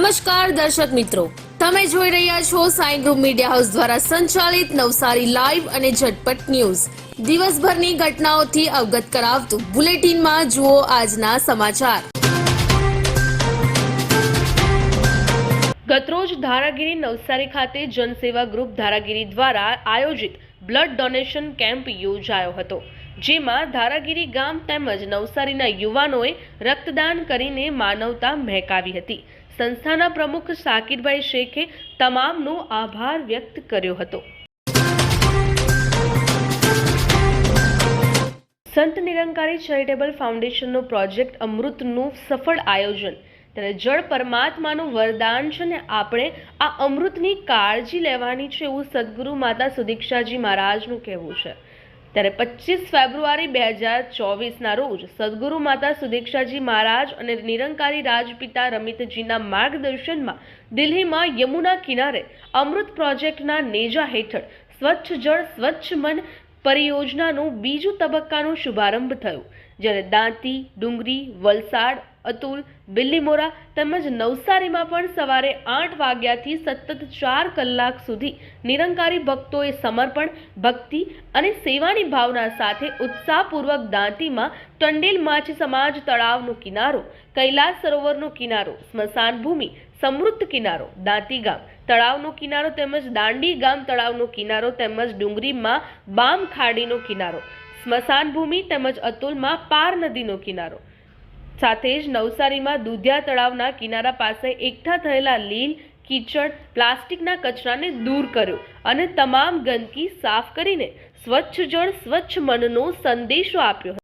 નમસ્કાર દર્શક મિત્રો. તમે જોઈ રહ્યા છો સાઈ ગ્રુપ મીડિયા હાઉસ દ્વારા સંચાલિત નવસારી લાઈવ અને ઝટપટ ન્યૂઝ. દિવસભરની ઘટનાઓથી અવગત કરાવતું બુલેટિનમાં જુઓ આજના સમાચાર. ગતરોજ ધારાગીરી નવસારી ખાતે જનસેવા ગ્રુપ ધારાગીરી દ્વારા આયોજિત બ્લડ ડોનેશન કેમ્પ યોજાયો હતો, જેમાં ધારાગીરી ગામ તેમજ નવસારીના યુવાનોએ રક્તદાન કરીને માનવતા મહેકાવી હતી. સંસ્થાના પ્રમુખ સાકિરભાઈ શેખે તમામનો આભાર વ્યક્ત કર્યો હતો. સંત નિરંકારી ચેરિટેબલ ફાઉન્ડેશનનો પ્રોજેક્ટ અમૃતનું સફળ આયોજન. ત્યારે જળ પરમાત્માનું વરદાન છે ને આપણે આ અમૃતની કાળજી લેવાની છે એવું સદગુરુ માતા સુદીક્ષાજી મહારાજનું કહેવું છે. ત્યારે પચીસ ફેબ્રુઆરી બે હજાર ચોવીસના રોજ સદગુરુ માતા સુદીક્ષાજી મહારાજ અને નિરંકારી રાજપિતા રમિતજીના માર્ગદર્શનમાં દિલ્હીમાં યમુના કિનારે અમૃત પ્રોજેક્ટના નેજા હેઠળ સ્વચ્છ જળ, સ્વચ્છ મન પરિયોજનાનું બીજું તબક્કાનો શુભારંભ થયો, જ્યારે દાંતી, ડુંગરી, વલસાડ અતુલ બિલ્લીમોરા તેમજ નવસારીમાં પણ સવારે આઠ વાગ્યાથી સતત ચાર કલાક સુધી નિરંકારી ભક્તોએ સમર્પણ, ભક્તિ અને સેવાની ભાવના સાથે ઉત્સાહપૂર્વક દાંતીમાં ટંડેલ માછી સમાજ તળાવનો કિનારો, કૈલાસ સરોવરનો કિનારો, સ્મશાન ભૂમિ, સમૃદ્ધ કિનારો, દાંતી ગામ તળાવનો કિનારો તેમજ દાંડી ગામ તળાવનો કિનારો તેમજ ડુંગરીમાં બામ ખાડીનો કિનારો, સ્મશાન ભૂમિ તેમજ અતુલમાં પાર નદીનો કિનારો સાથે જ નવસારીમાં દુધિયા તળાવના કિનારા પાસે એકઠા થયેલા લીલ, કીચડ, પ્લાસ્ટિકના કચરાને દૂર કર્યો અને તમામ ગંદકી સાફ કરીને સ્વચ્છ જળ, સ્વચ્છ મનનો સંદેશો આપ્યો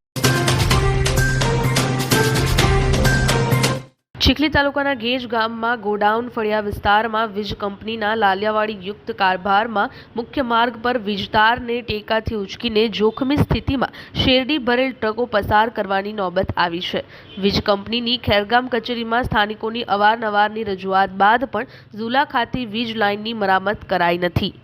ચીખલી તાલુકાના ગેજ ગામમાં ગોડાઉન ફળિયા વિસ્તારમાં વીજ કંપનીના લાલિયાવાડી યુક્ત કારભારમાં મુખ્ય માર્ગ પર વીજતારને ટેકાથી ઉચકીને જોખમી સ્થિતિમાં શેરડી ભરેલ ટ્રકો પસાર કરવાની નોબત આવી છે. વીજ કંપનીની ખેરગામ કચેરીમાં સ્થાનિકોની અવારનવારની રજૂઆત બાદ પણ ઝુલા ખાતે વીજ લાઇનની મરામત કરાઈ નથી.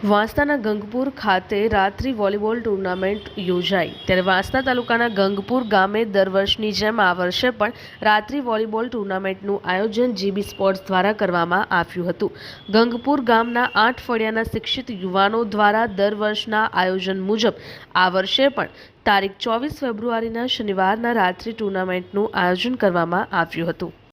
વાંસદાના ગંગપુર ખાતે રાત્રિ વોલીબોલ ટુર્નામેન્ટ યોજાઈ. ત્યારે વાંસદા તાલુકાના ગંગપુર ગામે દર વર્ષની જેમ આ વર્ષે પણ રાત્રિ વોલીબોલ ટુર્નામેન્ટનું આયોજન જીબી સ્પોર્ટ્સ દ્વારા કરવામાં આવ્યું હતું. ગંગપુર ગામના આઠ ફળિયાના શિક્ષિત યુવાનો દ્વારા દર વર્ષના આયોજન મુજબ આ વર્ષે પણ તારીખ ચોવીસ ફેબ્રુઆરીના શનિવારના રાત્રિ ટુર્નામેન્ટનું આયોજન કરવામાં આવ્યું હતું.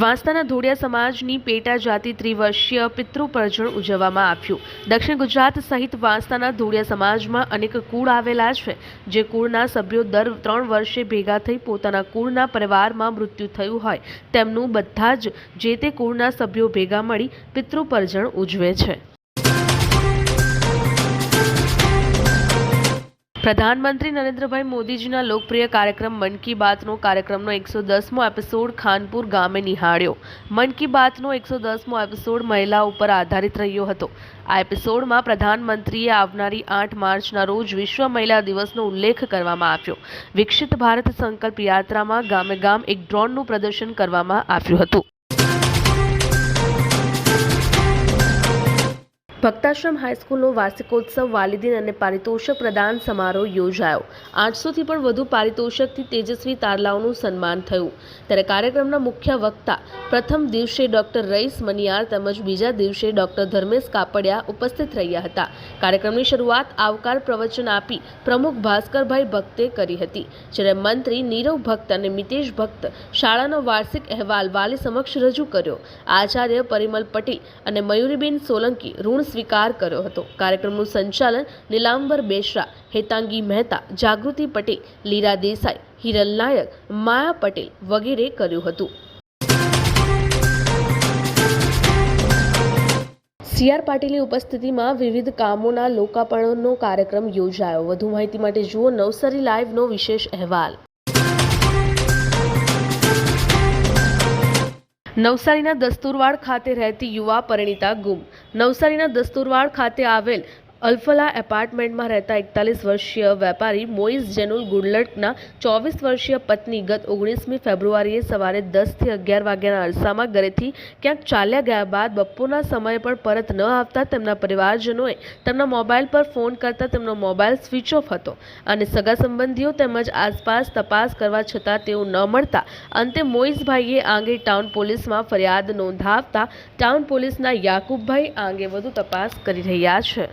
વાંસદાના ધોડિયા સમાજની પેટા જાતિ ત્રિવર્ષીય પિતૃપર્જણ ઉજવવામાં આવ્યું. દક્ષિણ ગુજરાત સહિત વાંસદાના ધોડિયા સમાજમાં અનેક કુળ આવેલા છે, જે કુળના સભ્યો દર ત્રણ વર્ષે ભેગા થઈ પોતાના કુળના પરિવારમાં મૃત્યુ થયું હોય, તેમનું બધા જ જે તે કુળના સભ્યો ભેગા મળી પિતૃપર્જણ ઉજવે છે. પ્રધાનમંત્રી નરેન્દ્રભાઈ મોદીજીના લોકપ્રિય કાર્યક્રમ મન કી બાતનો કાર્યક્રમનો એકસો દસમો એપિસોડ ખાનપુર ગામે નિહાળ્યો. મન કી બાતનો એકસો દસમો એપિસોડ મહિલા ઉપર આધારિત રહ્યો હતો. આ એપિસોડમાં પ્રધાનમંત્રીએ આવનારી આઠ માર્ચના રોજ વિશ્વ મહિલા દિવસનો ઉલ્લેખ કરવામાં આવ્યો. વિકસિત ભારત સંકલ્પ યાત્રામાં ગામે ગામ એક ડ્રોનનું પ્રદર્શન કરવામાં આવ્યું હતું. ભક્તાશ્રમ હાઈસ્કૂલનો વાર્ષિકોત્સવ વાલિદીન અને પારિતોષક પ્રદાન સમારોહ યોજાયો. આઠસોથી પણ વધુ પારિતોષકથી તેજસ્વી તારલાઓનું સન્માન થયું. ત્યારે કાર્યક્રમના મુખ્ય વક્તા પ્રથમ દિવસે ડોક્ટર રઈસ મનિયાર તેમજ બીજા દિવસે ડોક્ટર ધર્મેશ કાપડિયા ઉપસ્થિત રહ્યા હતા. કાર્યક્રમની શરૂઆત આવકાર પ્રવચન આપી પ્રમુખ ભાસ્કરભાઈ ભક્તે કરી હતી, જ્યારે મંત્રી નીરવ ભક્ત અને મિતેશ ભક્ત શાળાનો વાર્ષિક અહેવાલ વાલી સમક્ષ રજૂ કર્યો. આચાર્ય પરિમલ પટેલ અને મયુરીબેન સોલંકી ઋણ સ્વીકાર કર્યો હતો. કાર્યક્રમનું સંચાલન નીલાંબર બેશરા, હેતાંગી મહેતા, જાગૃતિ પટેલ, લીરા દેસાઈ, હિરલ નાયક, માયા પટેલ વગેરે કર્યું હતું. સીઆર પાટીલની ઉપસ્થિતિમાં વિવિધ કામોના લોકાર્પણનો કાર્યક્રમ યોજાયો. વધુ માહિતી માટે જુઓ નવસારી લાઈવનો વિશેષ અહેવાલ. નવસારીના દસ્તુરવાડ ખાતે રહેતી યુવા પરિણીતા ગુમ. નવસારીના દસ્તુરવાડ ખાતે આવેલ અલ્ફલા એપાર્ટમેન્ટમાં રહેતા એકતાલીસ વર્ષીય વેપારી મોઇઝ જેનુલ ગુડલટના ચોવીસ વર્ષીય પત્ની ગત ઓગણીસમી ફેબ્રુઆરીએ સવારે દસથી અગિયાર વાગ્યાના અરસામાં ઘરેથી ક્યાંક ચાલ્યા ગયા બાદ બપોરના સમયે પણ પરત ન આવતા તેમના પરિવારજનોએ તેમના મોબાઈલ પર ફોન કરતા તેમનો મોબાઈલ સ્વિચ ઓફ હતો અને સગા સંબંધીઓ તેમજ આસપાસ તપાસ કરવા છતાં તેઓ ન મળતા. અંતે મોઇઝભાઈએ આંગે ટાઉન પોલીસમાં ફરિયાદ નોંધાવતા ટાઉન પોલીસના યાકુબભાઈ આંગે વધુ તપાસ કરી રહ્યા છે.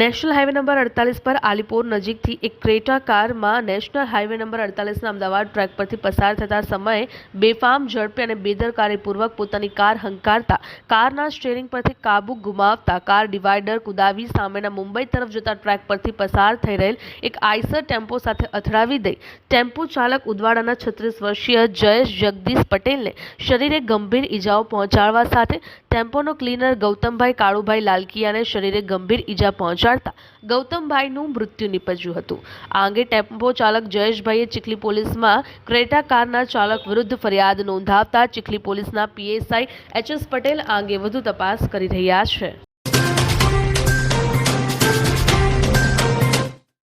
National highway number અડતાલીસ પર આલીપોર નજીકથી એક ક્રેટા કારમાં નેશનલ હાઈવે નંબર અડતાલીસના અમદાવાદ ટ્રેક પરથી પસાર થતા સમયે બેફામ ઝડપે અને બેદરકારીપૂર્વક પોતાની કાર હંકારતા, કારના સ્ટેરિંગ પરથી કાબુ ગુમાવતા કાર ડિવાઈડર કુદાવી સામેના મુંબઈ તરફ જતા ટ્રેક પરથી પસાર થઈ રહેલ એક આઈસર ટેમ્પો સાથે અથડાવી દઈ. ટેમ્પો ચાલક ઉદવાડાના છત્રીસ વર્ષીય જયેશ જગદીશ પટેલને શરીરે ગંભીર ઈજાઓ પહોંચાડવા સાથે ટેમ્પોનો ક્લીનર ગૌતમભાઈ કાળુભાઈ લાલકિયાને શરીરે ગંભીર ઈજા પહોંચાડતા ગૌતમભાઈનું મૃત્યુ નીપજ્યું હતું. આ અંગે ટેમ્પો ચાલક જયેશભાઈએ ચીખલી પોલીસમાં ક્રેટા કારના ચાલક વિરુદ્ધ ફરિયાદ નોંધાવતા ચીખલી પોલીસના પીએસઆઈ એચ એસ પટેલ આ અંગે વધુ તપાસ કરી રહ્યા છે.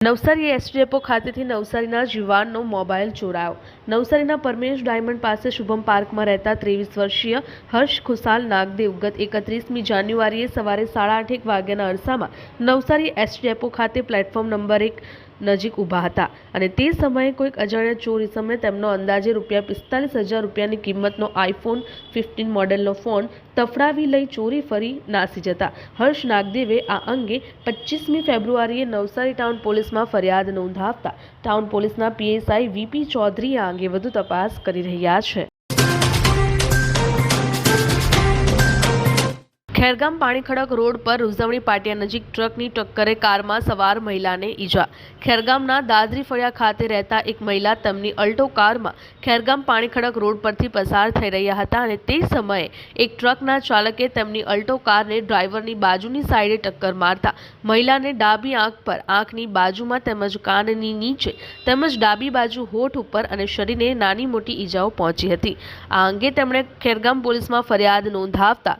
નવસારી એસડીએપો ખાતેથી નવસારીના યુવાનનો મોબાઈલ ચોરાયો. નવસારીના પરમેશ ડાયમંડ પાસે શુભમ પાર્કમાં રહેતા ત્રેવીસ વર્ષીય હર્ષ ખુશાલ નાગદેવ ગત એકત્રીસમી જાન્યુઆરીએ સવારે સાડા આઠેક વાગ્યાના અરસામાં નવસારી એસડીએપો ખાતે પ્લેટફોર્મ નંબર એક નજીક ઊભા હતા અને તે સમયે કોઈક અજાણ્યા ચોર ઇસમે તેમનો અંદાજે રૂપિયા પિસ્તાલીસ હજાર રૂપિયાની કિંમતનો આઈફોન ફિફ્ટીન મોડેલનો ફોન તફડાવી લઈ ચોરી ફરી નાસી જતા. હર્ષ નાગદેવે આ અંગે પચીસમી ફેબ્રુઆરીએ નવસારી ટાઉન પોલીસમાં ફરિયાદ નોંધાવતા. ટાઉન પોલીસના પીએસઆઈ વીપી ચૌધરી આ અંગે વધુ તપાસ કરી રહ્યા છે. ખેરગામ પાણીખડક રોડ પર ઉજવણી પાટિયા નજીક ટ્રકની ટક્કરે કારમાં સવાર મહિલાને ઈજા. ખેરગામના દાદરી ફળિયા ખાતે રહેતા એક મહિલા તેમની અલ્ટો કારમાં ખેરગામ પાણીખડક રોડ પરથી પસાર થઈ રહ્યા હતા અને તે સમયે એક ટ્રકના ચાલકે તેમની અલ્ટો કારને ડ્રાઈવરની બાજુની સાઈડે ટક્કર મારતા મહિલાને ડાબી આંખ પર આંખની બાજુમાં તેમજ કાનની નીચે તેમજ ડાબી બાજુ હોઠ ઉપર અને શરીરને નાની મોટી ઈજાઓ પહોંચી હતી. આ અંગે તેમણે ખેરગામ પોલીસમાં ફરિયાદ નોંધાવતા